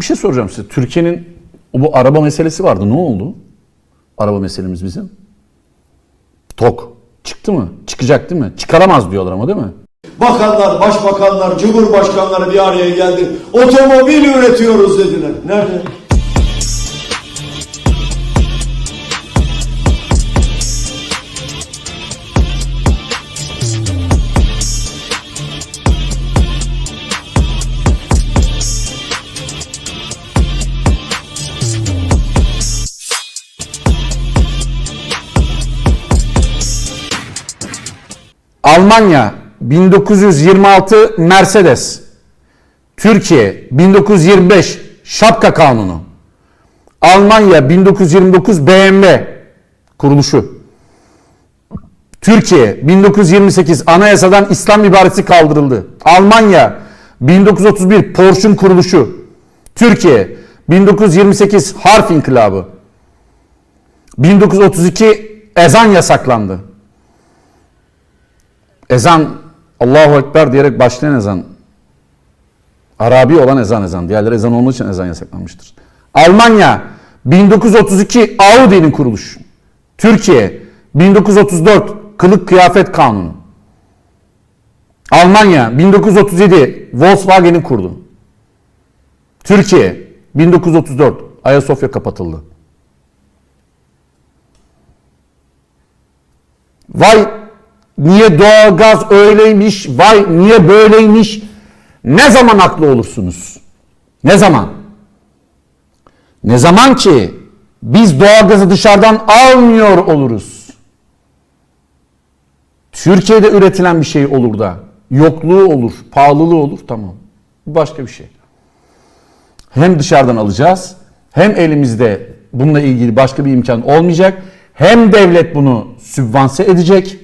bir şey soracağım size. Türkiye'nin bu araba meselesi vardı. Ne oldu? Araba meselemiz bizim. TOK. Çıktı mı? Çıkacak değil mi? Çıkaramaz diyorlar ama değil mi? Bakanlar, başbakanlar, cumhurbaşkanları bir araya geldi. Otomobil üretiyoruz dediler. Nerede? Almanya 1926 Mercedes. Türkiye 1925 Şapka Kanunu. Almanya 1929 BMW kuruluşu. Türkiye 1928 anayasadan İslam ibaresi kaldırıldı. Almanya 1931 Porsche'un kuruluşu. Türkiye 1928 Harf İnkılabı. 1932 ezan yasaklandı. Ezan Allahu Ekber diyerek başlayan ezan. Arabi olan ezan ezan. Diğerleri ezan olmadığı için ezan yasaklanmıştır. Almanya 1932 Audi'nin kuruluşu. Türkiye 1934 Kılık Kıyafet Kanunu. Almanya 1937 Volkswagen'in kurdu. Türkiye 1934 Ayasofya kapatıldı. Vay niye doğalgaz öyleymiş, vay niye böyleymiş. Ne zaman haklı olursunuz? Ne zaman? Ne zaman ki biz doğalgazı dışarıdan almıyor oluruz. Türkiye'de üretilen bir şey olur da yokluğu olur, pahalılığı olur tamam. Bu başka bir şey. Hem dışarıdan alacağız hem elimizde bununla ilgili başka bir imkan olmayacak. Hem devlet bunu sübvanse edecek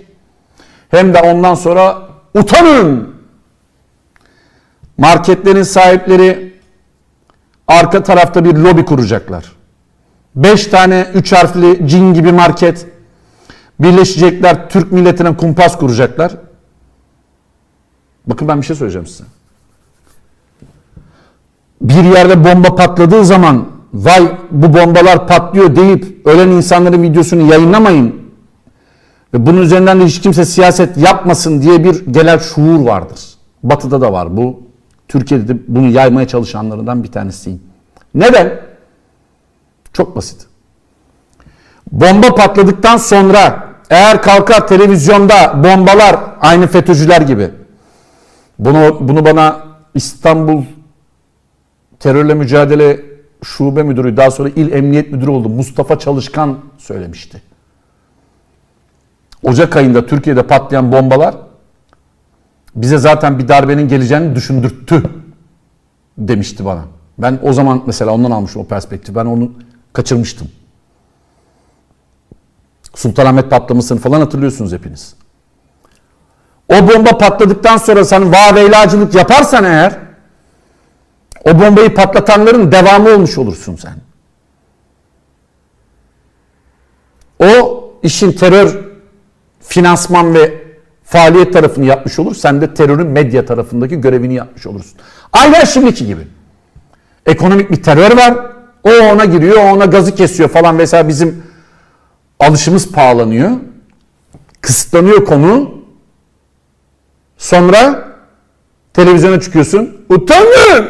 hem de ondan sonra utanın. Marketlerin sahipleri arka tarafta bir lobi kuracaklar. 5 tane 3 harfli cin gibi market birleşecekler. Türk milletine kumpas kuracaklar. Bakın ben bir şey söyleyeceğim size. Bir yerde bomba patladığı zaman vay bu bombalar patlıyor deyip ölen insanların videosunu yayınlamayın ve bunun üzerinden de hiç kimse siyaset yapmasın diye bir genel şuur vardır. Batı'da da var bu. Türkiye'de de bunu yaymaya çalışanlarından bir tanesiyim. Neden? Çok basit. Bomba patladıktan sonra eğer kalkar televizyonda bombalar aynı FETÖ'cüler gibi bunu, bunu bana İstanbul Terörle Mücadele Şube Müdürü daha sonra İl Emniyet Müdürü oldu Mustafa Çalışkan söylemişti. Ocak ayında Türkiye'de patlayan bombalar bize zaten bir darbenin geleceğini düşündürttü demişti bana. Ben o zaman mesela ondan almışım o perspektif. Ben onu kaçırmıştım. Sultanahmet patlamasını falan hatırlıyorsunuz hepiniz. O bomba patladıktan sonra sen vaveylacılık yaparsan eğer o bombayı patlatanların devamı olmuş olursun sen. O işin terör finansman ve faaliyet tarafını yapmış olur. Sen de terörün medya tarafındaki görevini yapmış olursun. Aynen şimdiki gibi. Ekonomik bir terör var. O ona giriyor, o ona gazı kesiyor falan. Mesela bizim alışımız pahalanıyor. Kısıtlanıyor konu. Sonra televizyona çıkıyorsun. Utanın!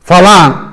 Falan.